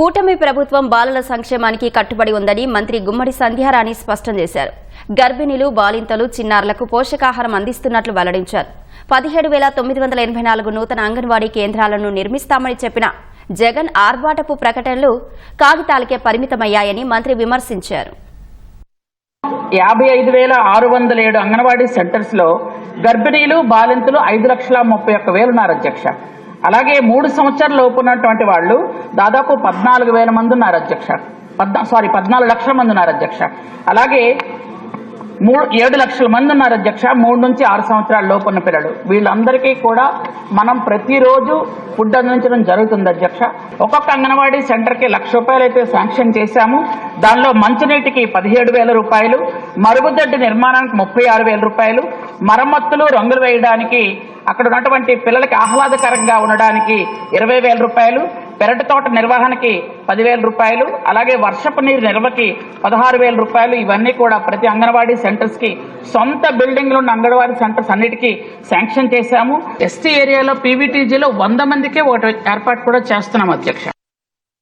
కూటమి ప్రభుత్వం బాలల సంక్షేమానికి కట్టుబడి ఉందని మంత్రి గుమ్మడి సంధ్యారాణి స్పష్టం చేశారు. గర్భిణీలు బాలింతలు చిన్నారులకు పోషకాహారం అందిస్తున్నట్లు వెల్లడించారు. పదిహేడు వేల తొమ్మిది వందల ఎనభై నాలుగు నూతన అంగన్వాడీ కేంద్రాలను నిర్మిస్తామని చెప్పిన జగన్ ఆర్భాటపు ప్రకటనలు కాగితాలకే పరిమితమయ్యాయని మంత్రి విమర్శించారు. యాభై ఐదు వేల ఆరు వందల ఏడు అంగన్వాడీ సెంటర్స్లో గర్భిణీలు బాలింతలు ఐదు లక్షల ముప్పై ఒక్క వేలు ఉన్నారు అధ్యక్ష. అలాగే మూడు సంవత్సరాల లోపు ఉన్నటువంటి వాళ్ళు దాదాపు పద్నాలుగు వేల మంది ఉన్నారు అధ్యక్ష. పద్నా సారీ పద్నాలుగు లక్షల మంది ఉన్నారు అధ్యక్ష. అలాగే మూడు ఏడు లక్షల మంది ఉన్నారు అధ్యక్ష మూడు నుంచి ఆరు సంవత్సరాల లోపు ఉన్న పిల్లలు. వీళ్ళందరికీ కూడా మనం ప్రతిరోజు ఫుడ్ అందించడం జరుగుతుంది అధ్యక్ష. ఒక్కొక్క అంగన్వాడీ సెంటర్కి లక్ష రూపాయలు అయితే శాంక్షన్ చేశాము. దానిలో మంచినీటికి పదిహేడు వేల రూపాయలు మరుగుదొడ్డి నిర్మాణానికి ముప్పై ఆరు వేల రూపాయలు మరమ్మత్తులు రంగులు వేయడానికి అక్కడ ఉన్నటువంటి పిల్లలకి ఆహ్లాదకరంగా ఉండడానికి ఇరవై వేల రూపాయలు పెరటి తోట నిర్వహణకి పదివేల రూపాయలు అలాగే వర్షపు నీరు నిల్వకి పదహారు వేల రూపాయలు. ఇవన్నీ కూడా ప్రతి అంగన్వాడీ సెంటర్స్కి సొంత బిల్డింగ్లు ఉన్న అంగన్వాడీ సెంటర్స్ అన్నిటికీ శాంక్షన్ చేశాము. ఎస్టీ ఏరియాలో పీవీటీజీలో వంద మందికే ఒకటి ఏర్పాటు కూడా చేస్తున్నాం అధ్యక్ష.